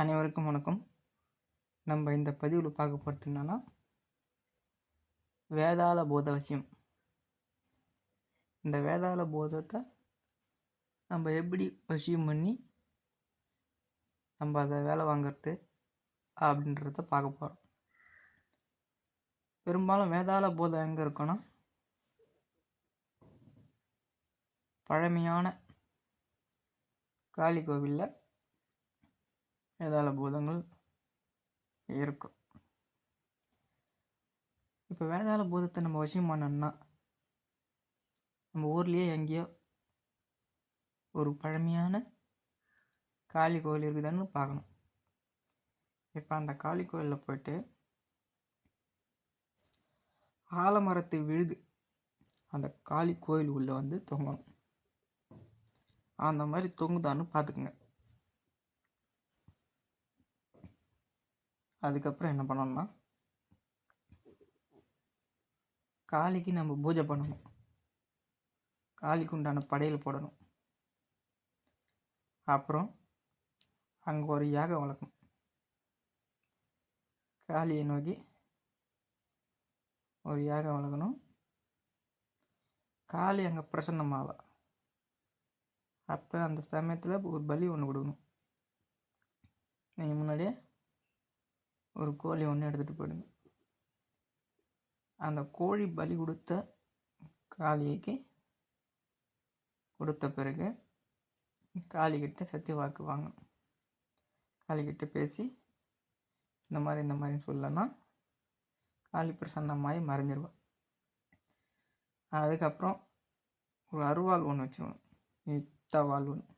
அனைவருக்கும் வணக்கம். நம்ம இந்த பதிவில் பார்க்க போகிறது என்னன்னா வேதாள போத விஷயம். இந்த வேதாள போதத்தை நம்ம எப்படி வசியம் பண்ணி நம்ம அதை வேலை வாங்கிறது அப்படின்றத பார்க்க போகிறோம் பெரும்பாலும் வேதாள போதம் எங்கே இருக்குன்னா பழமையான காளி கோவிலில் வேதாள பூதங்கள் இருக்கும். இப்போ வேதாள பூதத்தை நம்ம வசியம் பண்ணோம்னா நம்ம ஊர்லேயே எங்கேயோ ஒரு பழமையான காளி கோவில் இருக்குதான்னு பார்க்கணும். இப்போ அந்த காளி கோயிலில் போயிட்டு ஆலமரத்து விழுது அந்த காளி கோயில் உள்ளே வந்து தொங்கணும். அந்த மாதிரி தொங்குதான்னு பார்த்துக்குங்க. அதுக்கப்புறம் என்ன பண்ணணும்னா காளிக்கு நம்ம பூஜை பண்ணணும். காளிக்கு உண்டான படையல் போடணும். அப்புறம் அங்கே ஒரு யாகம் வளர்க்கணும். காளியை நோக்கி ஒரு யாகம் வளர்க்கணும். காளி அங்கே பிரசன்னமாவா? அப்போ அந்த சமயத்தில் ஒரு பலி ஒன்று கொடுக்கணும். நீங்கள் முன்னாடியே ஒரு கோழி ஒன்று எடுத்துகிட்டு போயிடுங்க. அந்த கோழி பலி கொடுத்த காளிக்கு கொடுத்த பிறகு காளிக்கிட்ட சத்தி வாக்கு வாங்கணும். காளிக்கிட்ட பேசி இந்த மாதிரி இந்த மாதிரி சொல்லனா காளி பிரசன்னமாகி மறைஞ்சிருவான் அதுக்கப்புறம் ஒரு அருவாள் ஒன்று வச்சுக்கணும். இத்த வாள் ஒன்று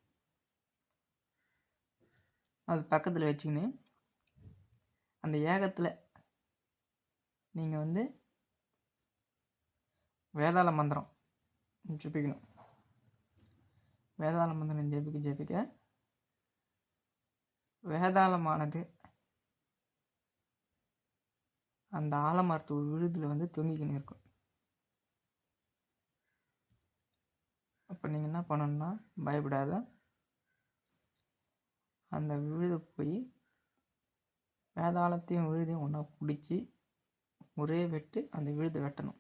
அது பக்கத்தில் வச்சுக்கின்னு. அந்த ஏகத்தில் நீங்கள் வந்து வேதாள மந்திரம் ஜெபிக்கணும். வேதாள மந்திரம் ஜெபிக்க ஜெபிக்க. வேதாளமானது அந்த ஆலமரத்து விழுதில் வந்து தொங்கிக்கின்னு இருக்கும். அப்போ நீங்கள் என்ன பண்ணணும்னா பயப்படாத. அந்த விழுதை போய் வேதாளத்தையும் விழுதையும் ஒன்றா பிடிச்சி ஒரே வெட்டு அந்த விழுதை வெட்டணும்.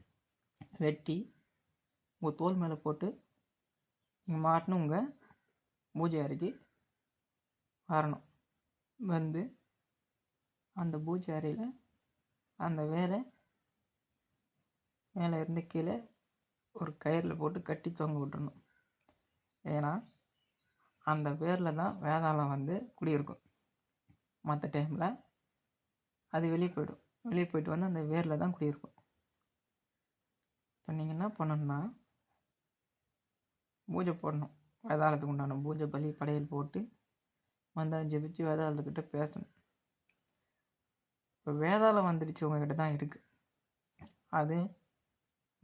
வெட்டி உங்கள் தோல் மேலே போட்டு நீங்கள் மாட்டினு உங்கள் பூஜை அறைக்கு வரணும். வந்து அந்த பூஜை அறையில் அந்த வேரை மேலே இருந்து கீழே ஒரு கயிறில் போட்டு கட்டி தொங்க விட்டுறணும். ஏன்னா அந்த வேரில் தான் வேதாளம் வந்து குடியிருக்கும். மற்ற டைமில் அது வெளியே போயிடும். வெளியே போயிட்டு வந்து அந்த வேரில் தான் குடியிருக்கும். இப்போ நீங்கள் என்ன பண்ணணும்னா பூஜை போடணும். வேதாளத்துக்கு உண்டான பூஜை பலி படையல் போட்டு மந்திரம் ஜெபிச்சு வேதாளத்துக்கிட்ட பேசணும். இப்போ வேதாளம் வந்துடுச்சு உங்ககிட்ட தான் இருக்குது அது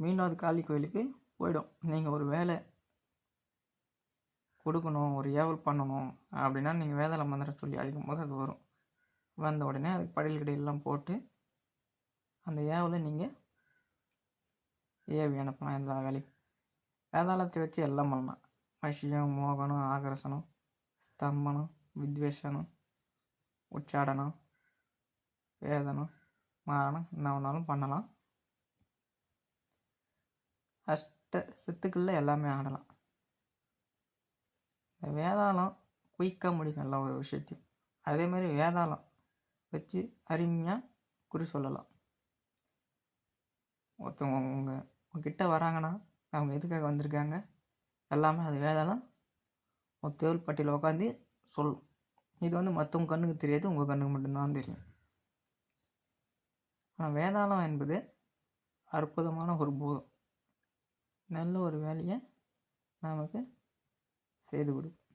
மீனாவது காளி கோயிலுக்கு போயிடும். நீங்கள் ஒரு வேலை கொடுக்கணும் ஒரு ஏவல் பண்ணணும் அப்படின்னா நீங்கள் வேதாள மந்திரம் சொல்லி அழைக்கும் போது அது வரும். வந்த உடனே அதுக்கு படையல் கடையெல்லாம் போட்டு அந்த ஏவில் நீங்கள் ஏவி அனுப்பலாம் எல்லா வேலையும் வேதாளத்தை வச்சு எல்லாம் பண்ணலாம். வசியம் மோகனம் ஆகர்ஷணம் ஸ்தம்பனம் வித்வேஷனம் உச்சாடனம் வேதனம் மாரணம் என்ன வேணாலும் பண்ணலாம். அஷ்ட சித்துக்களில் எல்லாமே ஆடலாம். இந்த வேதாளம் குயிக்காக முடிக்கும் எல்லா ஒரு விஷயத்தையும். அதே மாதிரி வேதாளம் வச்சு அருமையாக குறி சொல்லலாம். ஒருத்தவங்க அவங்க உங்ககிட்ட வராங்கன்னா அவங்க எதுக்காக வந்திருக்காங்க? எல்லாமே அது வேதாளம் ஒரு தேவல் பட்டியில் உட்காந்து சொல்லும். இது வந்து மற்றவங்க கண்ணுக்கு தெரியாது உங்கள் கண்ணுக்கு மட்டும்தான் தெரியும். ஆனால் வேதாளம் என்பது அற்புதமான ஒரு போதம். நல்ல ஒரு வேலையை நமக்கு செய்து கொடுக்கும்.